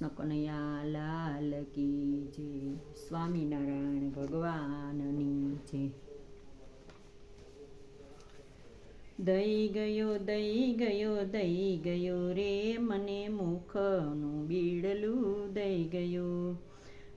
કૃષ્ણ કનૈયા લાલ કી જય. સ્વામિનારાયણ ભગવાનની જય. દઈ ગયો દઈ ગયો દઈ ગયો રે મને મુખનું બીડલું. દઈ ગયો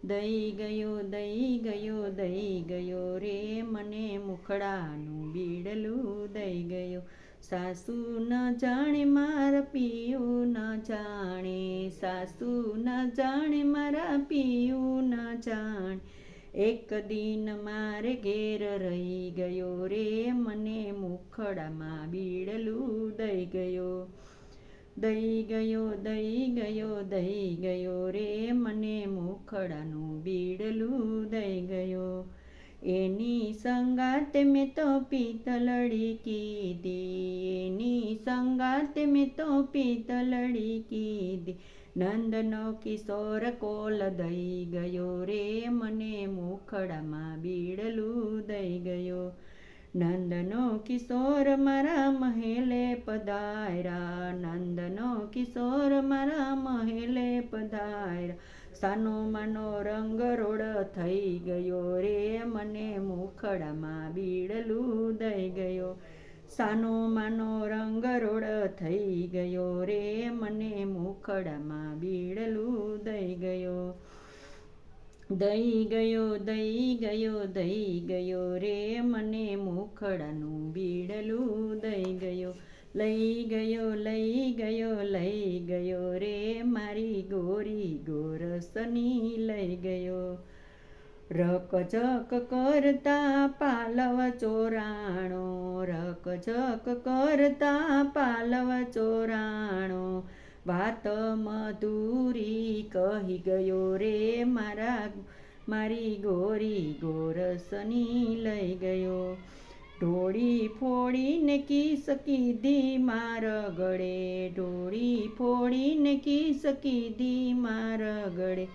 દઈ ગયો દઈ ગયો દઈ ગયો રે મને મુખડાનું બીડલું. દઈ ગયો સાસુ ન જાણે મારા પિયું ન જાણે, સાસુ ન જાણે મારા પિયું ન જાણે. એક દિન મારે ઘેર રહી ગયો રે, મને મુખડામાં બીડલું દઈ ગયો. દઈ ગયો દઈ ગયો દઈ ગયો રે, મને મુખડાનું બીડલું દઈ ગયો. એની સંગાત મેં તો પિત્તલડી કીધી. એની સંગાત મેં તો પિત્તલડી કીધી. નંદનો કિશોર કોલ દઈ ગયો રે, મને મુખડામાં બીડલું દઈ ગયો. નંદનો કિશોર મારા મહેલે પધાર્યા. નંદનો કિશોર મારા મહેલે પધાર્યા. સાનો માનો રંગ રોડ થઈ ગયો રે મને મુખડામાં બીડલું દઈ ગયો. સાનો માનો રંગ રોડ થઈ ગયો રે મને મુખડામાં બીડલું દઈ ગયો. દઈ ગયો દઈ ગયો દઈ ગયો રે મને મુખડાનું બીડલું દઈ ગયો. લઈ ગયો લઈ ગયો લઈ ગયો રે મારી ગોરી ગોરસની લઈ ગયો રકજક કરતા પાલવ ચોરાણો રકજક કરતા પાલવ ચોરાણો વાત મધુરી કહી ગયો રે મારા મારી ગોરી ગોરસની લઈ ગયો ઢોળી ફોડીને કિસ કીધી માર ગળે? ઢોળી ફોડીને કિસ કીધી માર ગળે?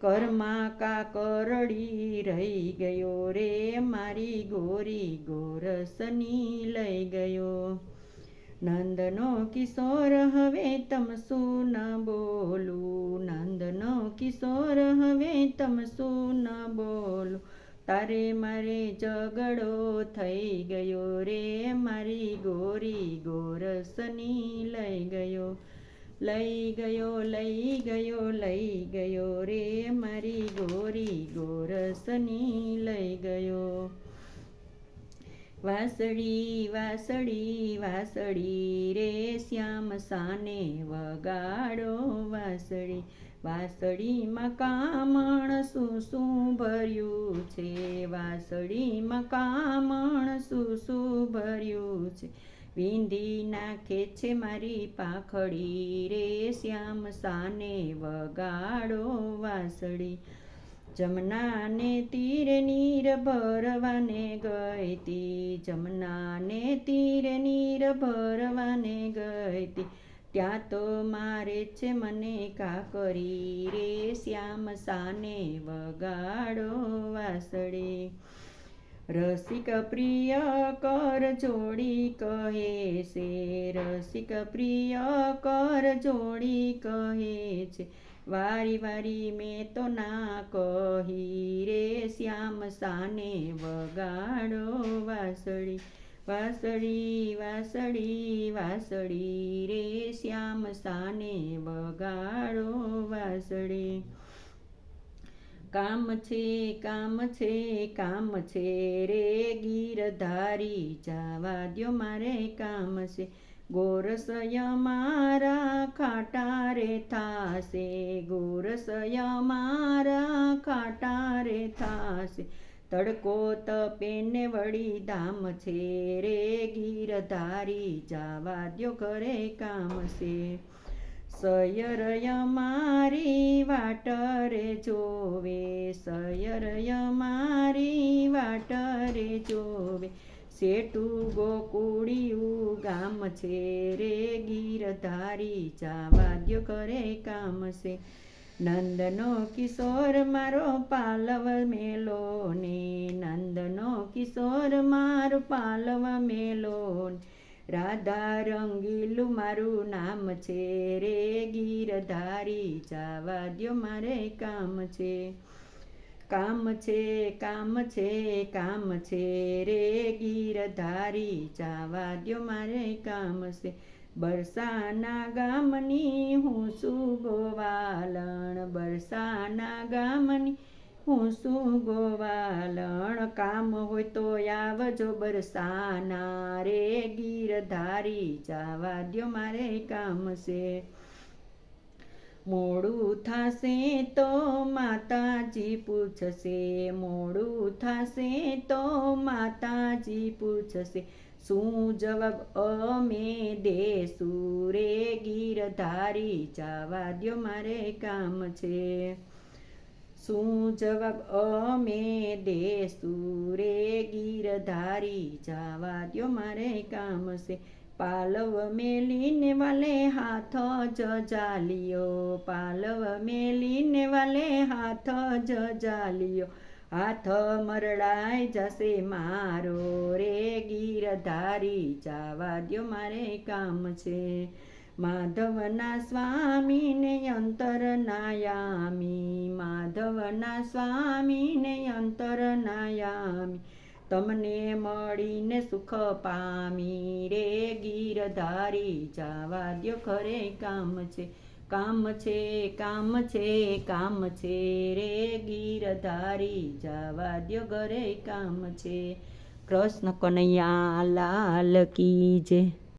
કર્મા કાકરડી રહી ગયો રે, મારી ગોરી ગોરસની લઈ ગયો. નંદનો કિશોર, હવે તમ શું ન બોલું? નંદનો કિશોર, હવે તમ શું ન બોલું? તારે મારે ઝઘડો થઈ ગયો રે, મારી ગોરી ગોરસની લઈ ગયો. લઈ ગયો લઈ ગયો લઈ ગયો રે, મારી ગોરી ગોરસની લઈ ગયો. વાસળી વાસળી વાસળી રે, શ્યામ સાને વગાડો વાસળી. વાસળીમાં કામણ શું ભર્યું છે, વાસળીમાં કામણ શું શું ભર્યું છે. વિંધી નાખે છે મારી પાખડી રે, શ્યામ સાને વગાડો વાસળી. જમનાને તીર નીર ભરવાને ગઈ તી, જમનાને તીર નીર ભરવાને ગઈ ત્યાં તો મારે છે મને કાકરી રે? શ્યામ સાને વગાડો વાસડે રસિક પ્રિય કર જોડી કહે છે. રસિક પ્રિય કર જોડી કહે છે. વારી વારી મેં તો ના કહી રે. શ્યામ સાને વગાડો વાસળી. વાસળી વાસળી વાસળી રે શ્યામ સાને વગાડો વાસળી. કામ છે કામ છે કામ છે રે ગીરધારી જવા દ્યો મારે કામ છે. ગોરસય મારા ખાટા રે થાશે ગોરસય મારા ખાટા રે થાશે. તડકો તપેને વળી ધામ છે. રે ગીરધારી જાવા દ્યો ઘરે કામ છે. સયરય મારી વાટ રે જોવે. સયરય મારી વાટ રે જોવે. શેઠું ગોકુડિયું ગામ છે. રે ગીરધારી જાવાદ્યો કરે કામ છે. નંદનો કિશોર મારો પાલવ મેલો ને નંદનો કિશોર મારો પાલવ મેલો રાધા રંગીલું મારું નામ છે. રે ગીરધારી, જાવા દ્યો મારે કામ છે. કામ છે કામ છે કામ છે. રે ગીરધારી જાવા દ્યો મારે કામ છે. બરસાના ગામની હું શું ગોવાલણ, બરસાના ગામની હું શું કામ હોય તો આવજો બરસાના. રે ગીરધારી જાવા દ્યો મારે કામ છે. મોડું થશે તો માતાજી પૂછશે. મોડું થશે તો માતાજી પૂછશે. શું જવાબ અમે દેશું રે ગીરધારી? જાવા દ્યો મારે કામ છે. શું જવાબ અમે દેશું રે ગીરધારી? જાવા દ્યો મારે કામ છે. પાલવ મેલીને વાલે હાથ જ જાલિયો. પાલવ મેલીને વાલે હાથ જ જાલિયો. હાથ મરડાઈ જશે મારો. રે ગીરધારી, જાવા દ્યો મારે કામ છે. માધવના સ્વામીને અંતર નાયામી. માધવના સ્વામીને અંતર નાયામી. તમને મળીને સુખ પામી રે, ગીરધારી જાવા દ્યો ખરે કામ છે કામ છે કામ છે કામ છે રે, ગીરધારી જાવા દ્યો ઘરે કામ છે. કૃષ્ણ કનૈયા લાલ કી જય.